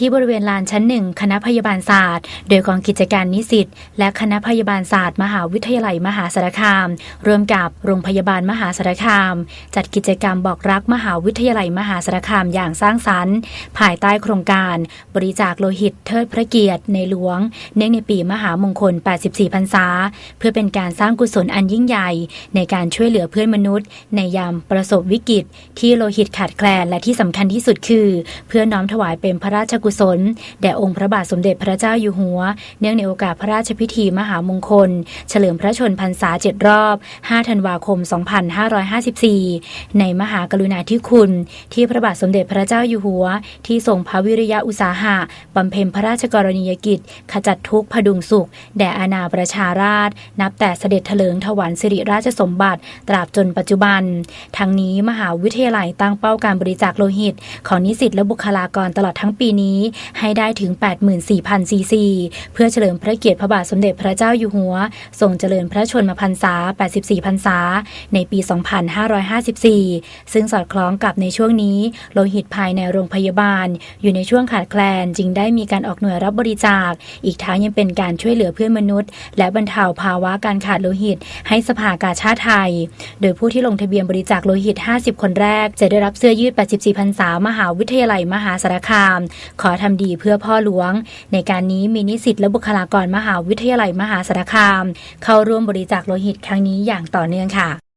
ที่บริเวณลานชั้นหนึ่งคณะพยาบาลศาสตร์ โดยกองกิจการนิสิตและคณะพยาบาลศาสตร์ มหาวิทยาลัยมหาสารคามร่วมกับโรงพยาบาลมหาสารคาม จัดกิจกรรมบอกรักมหาวิทยาลัยมหาสารคามอย่างสร้างสรรค์ ภายใต้โครงการบริจาคโลหิตเทิดพระเกียรติในหลวง เนื่องในปีมหามงคล 84 พรรษา เพื่อเป็นการสร้างกุศลอันยิ่งใหญ่ ในการช่วยเหลือเพื่อนมนุษย์ ในยามประสบวิกฤต ที่โลหิตขาดแคลนและที่สำคัญที่สุดคือ เพื่อน้อมถวายเป็นพระราชกุศล แด่องค์พระบาทสมเด็จพระเจ้าอยู่หัว เนื่องในโอกาสพระราชพิธีมหามงคล เฉลิมพระชนพรรษาเจ็ดรอบ 5 ธันวาคม 2554 ในมหากรุณาธิคุณ ที่พระบาทสมเด็จพระเจ้าอยู่หัว ที่ทรงพระวิริยะอุตสาหะบำเพ็ญพระราชกรณียกิจ ขจัดทุกข์พดุงสุข แด่อาณาประชาราช นับแต่เสด็จเถลิงถวันสิริราชสมบัติ ตราบจนปัจจุบัน ทั้งนี้มหาวิทยาลัยตั้งเป้าการบริจาคโลหิต ของนิสิตและบุคลากรตลอดทั้งปีนี้นี้ให้ได้ถึง 84,000 ซีซี เพื่อเฉลิมพระเกียรติพระบาทสมเด็จพระเจ้าอยู่หัวทรงเจริญพระชนมพรรษา 84 พรรษา ในปี 2554 ซึ่งสอดคล้องกับในช่วงนี้โลหิตภายในโรงพยาบาล อยู่ในช่วงขาดแคลนจึงได้มีการออกหน่วยรับบริจาค อีกทั้งยังเป็นการช่วยเหลือเพื่อนมนุษย์ และบรรเทาภาวะการขาดโลหิต ให้สภากาชาติไทย โดยผู้ที่ลงทะเบียนบริจาคโลหิต 50 คนแรก จะได้รับเสื้อยืด 84 พรรษามหาวิทยาลัยมหาสารคามขอทำดีเพื่อพ่อหลวง ในการนี้มีนิสิตและบุคลากรมหาวิทยาลัยมหาสารคาม เข้าร่วมบริจาคโลหิตครั้งนี้อย่างต่อเนื่องค่ะ